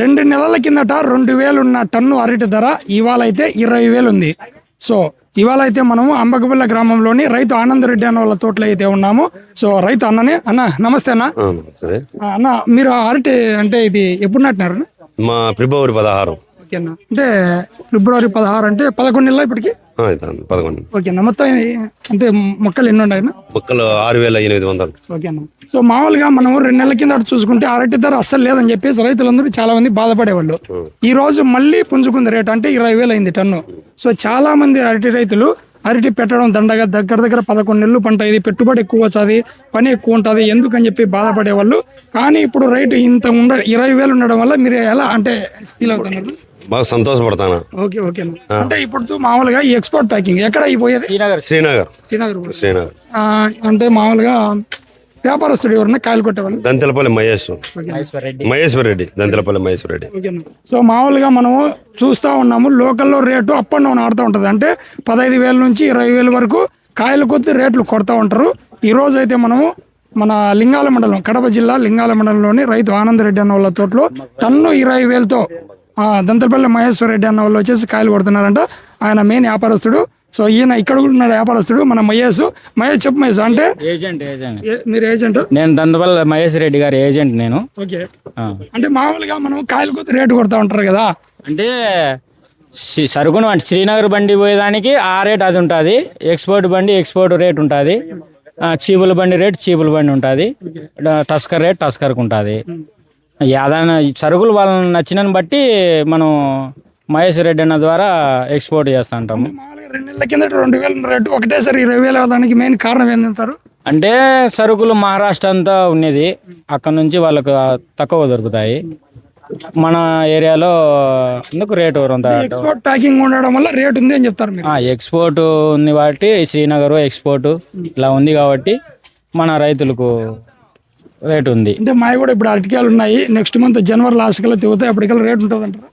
రెండు నెలల కిందట రెండు వేలు ఉన్న టన్ను అరటి ధర ఇవాళ అయితే ఇరవై వేలు ఉంది. సో ఇవాళ అయితే మనము అంబకపల్లి గ్రామంలోని రైతు ఆనందరెడ్డి అన్న వాళ్ళ తోటలో అయితే ఉన్నాము. సో రైతు అన్ననే అన్న నమస్తే అన్న. అన్న మీరు అరటి అంటే ఇది ఎప్పుడు నాటినారు అన్న? మా ఫిబ్రవరి పదహారు. ఓకే అన్న అంటే ఫిబ్రవరి పదహారు అంటే పదకొండు నెలలు ఇప్పటికి? పదకొండు. మొత్తం అంటే మొక్కలు ఎన్ని ఉన్నాయి మొక్కలు ఆరు వేల ఎనిమిది వందలు. ఓకే అన్న సో మామూలుగా మనం రెండు నెలల కింద చూసుకుంటే అరటి ధర అస్సలు లేదని చెప్పేసి రైతులందరూ చాలా మంది బాధపడేవాళ్ళు ఈ రోజు మళ్ళీ పుంజుకుంది రేటు అంటే ఇరవై వేలు అయింది టన్ను. సో చాలా మంది అరటి రైతులు అరటి పెట్టడం దండగా దగ్గర దగ్గర పదకొండు నెలలు పంట ఇది పెట్టుబడి ఎక్కువ వచ్చాది పని ఎక్కువ ఉంటుంది ఎందుకని చెప్పి బాధపడేవాళ్ళు. కానీ ఇప్పుడు రైతు ఇంత ఉండ ఇరవై వేలు ఉండడం వల్ల మీరు ఎలా అంటే ఫీల్ అవుతున్నారు? బాగా సంతోషపడతాను? ఓకే ఓకే అంటే ఇప్పుడు మామూలుగా ఈ ఎక్స్పోర్ట్ ప్యాకింగ్ ఎక్కడ అయిపోయేది? శ్రీనగర్. శ్రీనగర్. శ్రీనగర్ ఆ, అంటే మామూలుగా వ్యాపారస్తుడు ఎవరన్నా కాయలు కొట్టేవాళ్ళు? దంతెలపల్లి మహేష్. మహేశ్వర్ రెడ్డి. దంతెలపల్లి మహేశ్వర్ రెడ్డి. సో మామూలుగా మనము చూస్తూ ఉన్నాము లోకల్లో రేటు అప్ అండ్ డౌన్ ఆడుతూ ఉంటుంది. అంటే పదహైదు వేల నుంచి ఇరవై వేల వరకు కాయల కొద్ది రేట్లు కొడతా ఉంటారు. ఈ రోజు అయితే మనము మన లింగాల మండలం కడప జిల్లా లింగాల మండలంలోని రైతు ఆనందరెడ్డి అన్న వాళ్ళ తోటలో టన్ను ఇరవై వేలతో దంతలపల్లి మహేశ్వర రెడ్డి అన్న వాళ్ళు వచ్చేసి కాయలు కొడుతున్నారంట. ఆయన మెయిన్ వ్యాపారస్తుడు. సో ఈయన ఇక్కడ కూడా ఉన్నాడు వ్యాపారస్తుడు మన మహేష్. మహేష్ చెప్పు మహేష్ అంటే? ఏజెంట్ ఏజెంట్ మీరు ఏజెంట్ నేను దందపల్లి మహేష్ రెడ్డి గారి ఏజెంట్ నేను. ఓకే. అంటే మామూలుగా మనం కాయల కొద్ది రేటు కొడతా ఉంటారు కదా? అంటే సరుకును అంటే శ్రీనగర్ బండి పోయేదానికి ఆ రేట్ అది ఉంటుంది. ఎక్స్పోర్ట్ బండి ఎక్స్పోర్ట్ రేట్ ఉంటుంది. చీపుల బండి రేట్ చీపుల బండి ఉంటుంది. టస్కర్ రేట్ టస్కర్కి ఉంటుంది. ఏదైనా సరుకులు వాళ్ళని నచ్చినని బట్టి మనం మహేష్ రెడ్డి అన్న ద్వారా ఎక్స్పోర్ట్ చేస్తూ ఉంటాము. మామూలుగా రెండు నెలల కింద రెండు వేల రేటు ఒకటేసారి ఇరవై వేలు అవడానికి మెయిన్ కారణం ఏంటంటారు అంటే సరుకులు మహారాష్ట్ర అంతా ఉన్నది. అక్కడ నుంచి వాళ్ళకు తక్కువ దొరుకుతాయి. మన ఏరియాలో ఎందుకు రేటు ఎక్స్పోర్ట్ ప్యాకింగ్ ఉండడం వల్ల రేట్ ఉంది అని చెప్తారు మీరు. ఎక్స్పోర్ట్ ఉంది కాబట్టి శ్రీనగర్ ఎక్స్పోర్ట్ ఇలా ఉంది కాబట్టి మన రైతులకు రేటు ఉంది. అంటే మావి కూడా ఇప్పుడు అరటికాయలు ఉన్నాయి. నెక్స్ట్ మంత్ జనవరి లాస్ట్ కల్లా తిరుగుతాయి అప్పటికల్లా రేట్ ఉంటుంది అంటారు?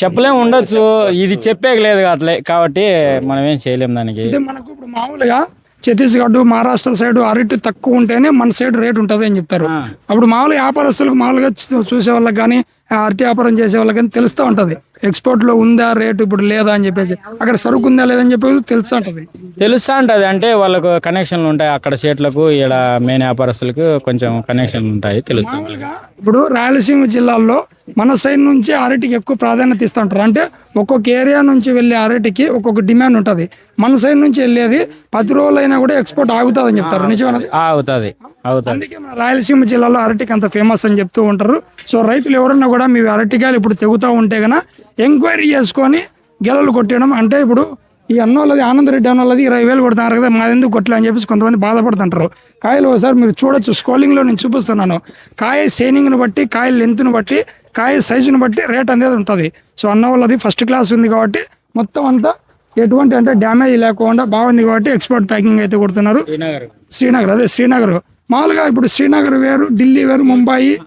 చెప్పలేం ఉండొచ్చు. ఇది చెప్పేకి లేదు అట్లే. కాబట్టి మనం ఏం చేయలేం దానికి. అంటే మనకు ఇప్పుడు మామూలుగా ఛత్తీస్గఢ్ మహారాష్ట్ర సైడ్ అరటి తక్కువ ఉంటేనే మన సైడ్ రేట్ ఉంటుంది అని చెప్తారు. అప్పుడు మామూలుగా వ్యాపారస్తులకు మామూలుగా చూసే వాళ్ళకి కానీ అరటి వ్యాపారం చేసే వాళ్ళకి కానీ తెలుస్తూ ఉంటుంది. ఎక్స్పోర్ట్లో ఉందా రేటు ఇప్పుడు లేదా అని చెప్పేసి. అక్కడ సరుకు ఉందా లేదని చెప్పేసి తెలుస్తూ ఉంటుంది. తెలుస్తా ఉంటది. అంటే వాళ్ళకు కనెక్షన్లు ఉంటాయి. అక్కడ షేట్లకు ఇక్కడ మెయిన్ వ్యాపారస్తులకు కొంచెం కనెక్షన్లు ఉంటాయి. తెలుస్తుంది ఇప్పుడు రాయలసీమ జిల్లాల్లో మన సైడ్ నుంచి అరటికి ఎక్కువ ప్రాధాన్యత ఇస్తుంటారు. అంటే ఒక్కొక్క ఏరియా నుంచి వెళ్ళే అరటికి ఒక్కొక్క డిమాండ్ ఉంటుంది. మన సైడ్ నుంచి వెళ్ళేది పది రోజులైనా కూడా ఎక్స్పోర్ట్ ఆగుతుందని చెప్తారు. నిజమేనది ఆ, అవుతుంది అవుతుంది అందుకే మన రాయలసీమ జిల్లాలో అరటికి అంత ఫేమస్ అని చెప్తూ ఉంటారు. సో రైతులు ఎవరన్నా కూడా మీ అరటికాయలు ఇప్పుడు తెగుతూ ఉంటే గన ఎంక్వైరీ చేసుకొని గెలలు కొట్టడం అంటే ఇప్పుడు ఈ అన్నోళ్ళది ఆనందరెడ్డి అన్నోళ్ళది ఇరవై వేలు కొడుతున్నారు కదా మాది ఎందుకు కొట్టలే అని చెప్పేసి కొంతమంది బాధపడుతుంటారు. కాయలు ఒకసారి మీరు చూడొచ్చు. స్కోలింగ్లో నేను చూపిస్తున్నాను. కాయ షైనింగ్ను బట్టి కాయ లెంత్ను బట్టి కాయ సైజును బట్టి రేట్ అనేది ఉంటుంది. సో అన్న వాళ్ళది ఫస్ట్ క్లాస్ ఉంది కాబట్టి మొత్తం అంతా ఎటువంటి అంటే డ్యామేజ్ లేకుండా బాగుంది కాబట్టి ఎక్స్పోర్ట్ ప్యాకింగ్ అయితే కొడుతున్నారు. శ్రీనగర్. శ్రీనగర్ అదే శ్రీనగర్. మామూలుగా ఇప్పుడు శ్రీనగర్ వేరు ఢిల్లీ వేరు ముంబాయి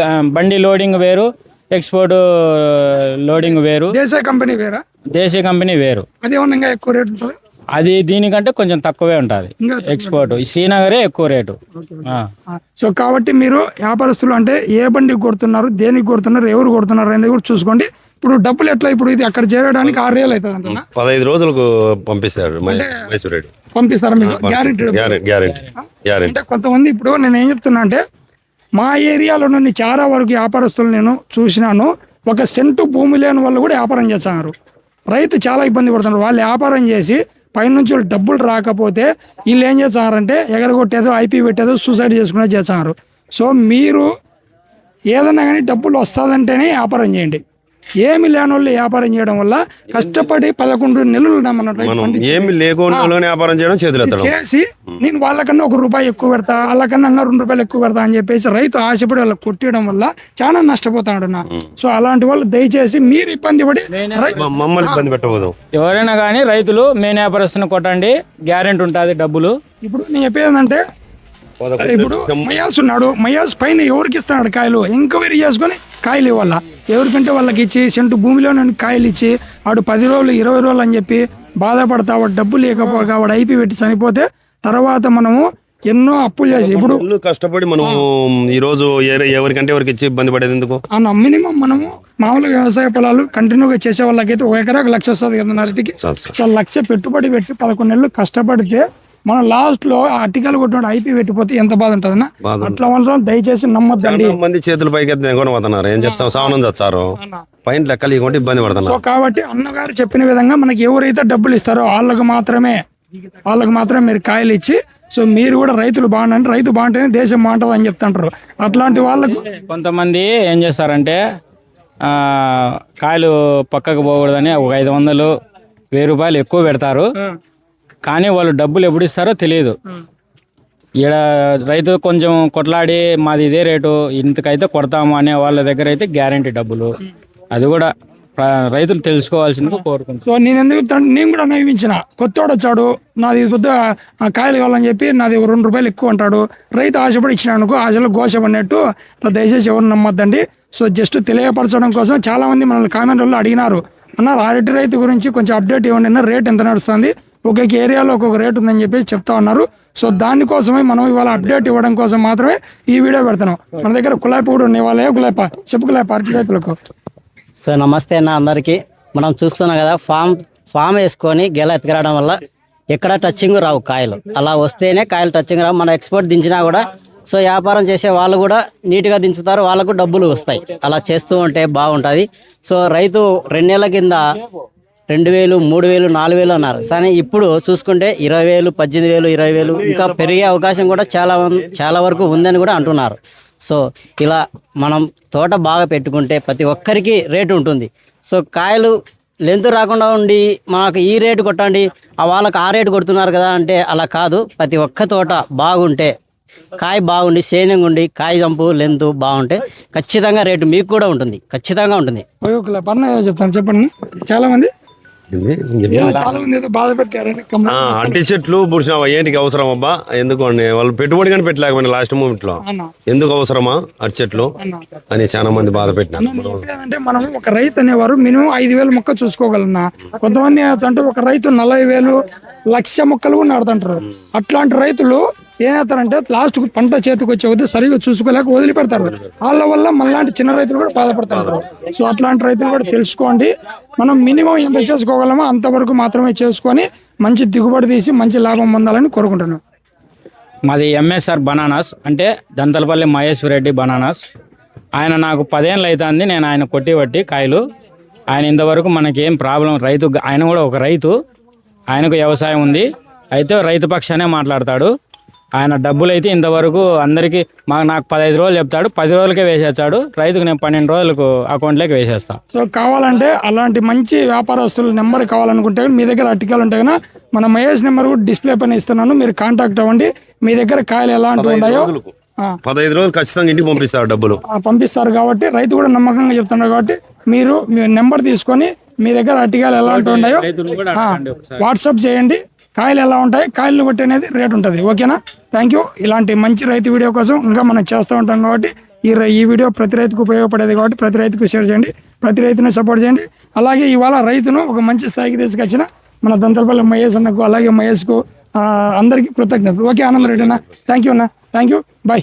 గ- బండి లోడింగ్ వేరు ఎక్స్పోర్ట్ లోడింగ్ వేరు. దేశ కంపెనీ వేరా? దేశీయ కంపెనీ వేరు. అది ఏమన్నా ఇంకా ఎక్కువ రేట్ ఉంటుంది? అది దీనికంటే కొంచెం తక్కువే ఉంటుంది. ఎక్స్పోర్ట్ ఈ శ్రీనగరే ఎక్కువ రేటు. సో కాబట్టి మీరు వ్యాపారస్తులు అంటే ఏ బండికి కొడుతున్నారు దేనికి కొడుతున్నారు ఎవరు కొడుతున్నారు అనేది కూడా చూసుకోండి. ఇప్పుడు డబ్బులు ఎట్లా ఇప్పుడు ఇది అక్కడ చేరడానికి ఆరు వేలు అవుతుంది అంటున్నా. పదహైదు రోజులకు పంపిస్తారా మీకు గ్యారెంటీ గ్యారెంటీ గ్యారెంటీ గ్యారెంటీ అంటే కొంతమంది ఇప్పుడు నేను ఏం చెప్తున్నా అంటే మా ఏరియాలో నుండి చాలా వరకు వ్యాపారస్తులు నేను చూసినాను. ఒక సెంటు భూమి లేని వాళ్ళు కూడా వ్యాపారం చేస్తున్నారు. రైతు చాలా ఇబ్బంది పడుతున్నారు. వాళ్ళు వ్యాపారం చేసి పైనుంచి వాళ్ళు డబ్బులు రాకపోతే వీళ్ళు ఏం చేస్తారంటే ఎగరగొట్టేదో ఐపీ పెట్టేదో సూసైడ్ చేసుకునేది చేస్తున్నారు సో మీరు ఏదన్నా కానీ డబ్బులు వస్తుందంటేనే వ్యాపారం చేయండి. ఏమి లేని వాళ్ళు వ్యాపారం చేయడం వల్ల కష్టపడి పదకొండు నెలలు మనం ఏమి లేకుండా వ్యాపారం చేయడం చేతులు చేసి నేను వాళ్ళకన్నా ఒక రూపాయి ఎక్కువ పెడతా వాళ్ళకన్నా రెండు రూపాయలు ఎక్కువ పెడతా అని చెప్పేసి రైతు ఆశపడి వాళ్ళకి కొట్టేయడం వల్ల చాలా నష్టపోతాడు నా సో అలాంటి వాళ్ళు దయచేసి మీరు ఇబ్బంది పడి మమ్మల్ని ఇబ్బంది పెట్టబోదు ఎవరైనా కానీ రైతులు మెయిన్ వ్యాపారస్తుని కొట్టండి గ్యారెంటీ ఉంటుంది డబ్బులు. ఇప్పుడు నేను చెప్పేది ఏంటంటే ఇప్పుడు మయాస్ ఉన్నాడు. మయాస్ పైన ఎవరికి ఇస్తున్నాడు కాయలు? ఎంక్వైరీ చేసుకొని కాయలు ఇవ్వాల? ఎవరికంటే వాళ్ళకి ఇచ్చి సెంటు భూమిలో కాయలు ఇచ్చి వాడు పది రోజులు ఇరవై రోజులు అని చెప్పి బాధపడతా వాడు డబ్బు లేకపోగా వాడు ఐపీ పెట్టి చనిపోతే తర్వాత మనము ఎన్నో అప్పులు చేసి ఇప్పుడు కష్టపడి మనం ఈ రోజు ఎవరికంటే ఎవరికి ఇచ్చి ఇబ్బంది పడేది ఎందుకు? అన్న మినిమం మనము మామూలుగా వ్యవసాయ పొలాలు కంటిన్యూగా చేసే వాళ్ళకైతే ఒక ఎకరాకు లక్ష వస్తుంది కదా సో లక్ష పెట్టుబడి పెట్టి పదకొండు నెలలు కష్టపడితే మనం లాస్ట్లో ఆ అట్టికలు కొట్టినోడు ఐపీ పెట్టిపోతే ఎంత బాధ ఉంటుందన్న? అట్లా మాత్రం దయచేసి నమ్మొద్దండి. మంది చేతులు పైకి ఎత్తి కొని పోతున్నారు ఏం చేస్తాం సావనం చచ్చారు పైన లెక్కలు ఇవ్వకుండా ఇబ్బంది సో పడుతున్నారు కాబట్టి అన్నగారు చెప్పిన విధంగా మనకి ఎవరైతే డబ్బులు ఇస్తారో వాళ్ళకు మాత్రమే వాళ్ళకు మాత్రమే మీరు కాయలు ఇచ్చి సో మీరు కూడా రైతులు బాగుండండి. రైతు బాగుంటేనే దేశం బాగుంటుంది అని చెప్తుంటారు. అట్లాంటి వాళ్ళకు కొంతమంది ఏం చేస్తారంటే ఆ, కాయలు పక్కకు పోకూడదని ఒక ఐదు వందలు వెయ్యి రూపాయలు ఎక్కువ పెడతారు. కానీ వాళ్ళు డబ్బులు ఎప్పుడు ఇస్తారో తెలియదు. ఈడ రైతు కొంచెం కొట్లాడి మాది ఇదే రేటు ఇంతకైతే కొడతాము అనే వాళ్ళ దగ్గర అయితే గ్యారంటీ డబ్బులు. అది కూడా రైతులు తెలుసుకోవాల్సిందిగా కోరుకుంటున్నాను సో నేను ఎందుకు నేను కూడా నవ్వించిన కొత్తోడు వచ్చాడు నాది కొద్ది కాయలు కావాలని చెప్పి నాది రెండు రూపాయలు ఎక్కువ అంటాడు. రైతు ఆశపడి ఇచ్చినాడు అనుకో ఆశలో గోషపడినట్టు అట్లా దయచేసి ఎవరు నమ్మద్దండి. సో జస్ట్ తెలియపరచడం కోసం చాలా మంది మనల్ని కామెంట్లో అడిగినారు. అన్నారు అరటి రైతు గురించి కొంచెం అప్డేట్ ఇవ్వండి అన్న రేట్ ఎంత నడుస్తుంది? ఒక్కొక్క ఏరియాలో ఒక్కొక్క రేట్ ఉందని చెప్పేసి చెప్తా ఉన్నారు. సో దానికోసమే మనం ఇవాళ అప్డేట్ ఇవ్వడం కోసం మాత్రమే ఈ వీడియో పెడుతున్నాం. మన దగ్గర గులాబీ కూడా ఉన్నాయి వాళ్ళే కులాయిప చెప్పు గులాబీ అరటి రైతులకు సో నమస్తే అన్న అందరికీ. మనం చూస్తున్నాం కదా ఫామ్ ఫామ్ వేసుకొని గెల ఎత్తుకురావడం వల్ల ఎక్కడ టచింగ్ రావు కాయలు. అలా వస్తేనే కాయలు టచింగ్ రావు. మన ఎక్స్పోర్ట్ దించినా కూడా సో వ్యాపారం చేసే వాళ్ళు కూడా నీట్గా దించుతారు. వాళ్ళకు డబ్బులు వస్తాయి. అలా చేస్తూ ఉంటే బాగుంటుంది. సో రైతు రెండేళ్ళ కింద రెండు వేలు మూడు వేలు నాలుగు వేలు అన్నారు. కానీ ఇప్పుడు చూసుకుంటే ఇరవై వేలు పద్దెనిమిది వేలు ఇరవై వేలు ఇంకా పెరిగే అవకాశం కూడా చాలా చాలా వరకు ఉందని కూడా అంటున్నారు. సో ఇలా మనం తోట బాగా పెట్టుకుంటే ప్రతి ఒక్కరికి రేటు ఉంటుంది. సో కాయలు లెంత్ రాకుండా ఉండి మనకు ఈ రేటు కొట్టండి ఆ వాళ్ళకి ఆ రేటు కొడుతున్నారు కదా అంటే అలా కాదు. ప్రతి ఒక్క తోట బాగుంటే కాయ బాగుండి సేనంగా ఉండి కాయ జంపు లెంత్ బాగుంటే ఖచ్చితంగా రేటు మీకు కూడా ఉంటుంది. ఖచ్చితంగా ఉంటుంది. చెప్తాను చెప్పండి. చాలా అంటి చెట్లు పుడిచినావా? ఏంటికి అవసరం అబ్బా? ఎందుకు అని వాళ్ళు పెట్టుబడి కానీ పెట్టలేకపోయినా లాస్ట్ మూమెంట్లో ఎందుకు అవసరమా అరటి చెట్లు? అన్న అని చాలా మంది బాధ పెట్టినారు. అంటే మనం ఒక రైతు అనేవారు మినిమం ఐదు వేల మొక్క చూసుకోగలన్నా కొంతమంది అంటే ఒక రైతు నలభై వేలు లక్ష మొక్కలు కూడా నాడుతుంటారు అట్లాంటి రైతులు ఏం చేస్తారంటే లాస్ట్ పంట చేతికి వచ్చే కొద్దీ సరిగా చూసుకోలేక వదిలిపెడతారు. వాళ్ళ వల్ల మనలాంటి చిన్న రైతులు కూడా బాధపడతారు. సో అట్లాంటి రైతులు కూడా తెలుసుకోండి. మనం మినిమం ఎంత చేసుకోగలమో అంతవరకు మాత్రమే చేసుకొని మంచి దిగుబడి తీసి మంచి లాభం పొందాలని కోరుకుంటున్నాను మాది ఎంఎస్ఆర్ బనానాస్ అంటే దంతలపల్లి మహేశ్వర రెడ్డి బనానాస్. ఆయన నాకు పదేళ్ళు అవుతుంది నేను ఆయన కొట్టి పట్టి కాయలు. ఆయన ఇంతవరకు మనకేం ప్రాబ్లం రైతు ఆయన కూడా ఒక రైతు. ఆయనకు వ్యవసాయం ఉంది. అయితే రైతు పక్షానే మాట్లాడతాడు. ఆయన డబ్బులు అయితే ఇంతవరకు అందరికీ మాకు నాకు పదహైదు రోజులు చెప్తాడు పది రోజులకే వేసేస్తాడు రైతుకు నేను పన్నెండు రోజులకు అకౌంట్లోకి వేసేస్తా. సో కావాలంటే అలాంటి మంచి వ్యాపారస్తుల నెంబర్ కావాలనుకుంటే మీ దగ్గర అట్టికలు ఉంటాయి కదా మన మహేష్ నెంబర్ కూడా డిస్ప్లే పైన ఇస్తున్నాను మీరు కాంటాక్ట్ అవ్వండి. మీ దగ్గర కాయలు ఎలాంటివి ఉన్నాయో? పదహైదు రోజులు ఖచ్చితంగా ఇంటికి పంపిస్తారు డబ్బులు. పంపిస్తారు కాబట్టి రైతు కూడా నమ్మకంగా చెప్తున్నారు కాబట్టి మీరు మీ నెంబర్ తీసుకొని మీ దగ్గర అట్టికాయలు ఎలాంటివి ఉన్నాయో వాట్సాప్ చేయండి. కాయలు ఎలా ఉంటాయి? కాయలను బట్టి అనేది రేట్ ఉంటుంది. ఓకేనా? థ్యాంక్ యూ ఇలాంటి మంచి రైతు వీడియో కోసం ఇంకా మనం చేస్తూ ఉంటాం కాబట్టి ఈ రై- ఈ వీడియో ప్రతి రైతుకు ఉపయోగపడేది కాబట్టి ప్రతి రైతుకు షేర్ చేయండి. ప్రతి రైతును సపోర్ట్ చేయండి. అలాగే ఇవాళ రైతును ఒక మంచి స్థాయికి తీసుకొచ్చిన మన దంతలపల్లి మహేష్ అన్నకు అలాగే మహేష్కు అందరికీ కృతజ్ఞతలు. ఓకే ఆనంద్ రెడ్డి అన్న. థ్యాంక్ యూ అన్న. Thank you bye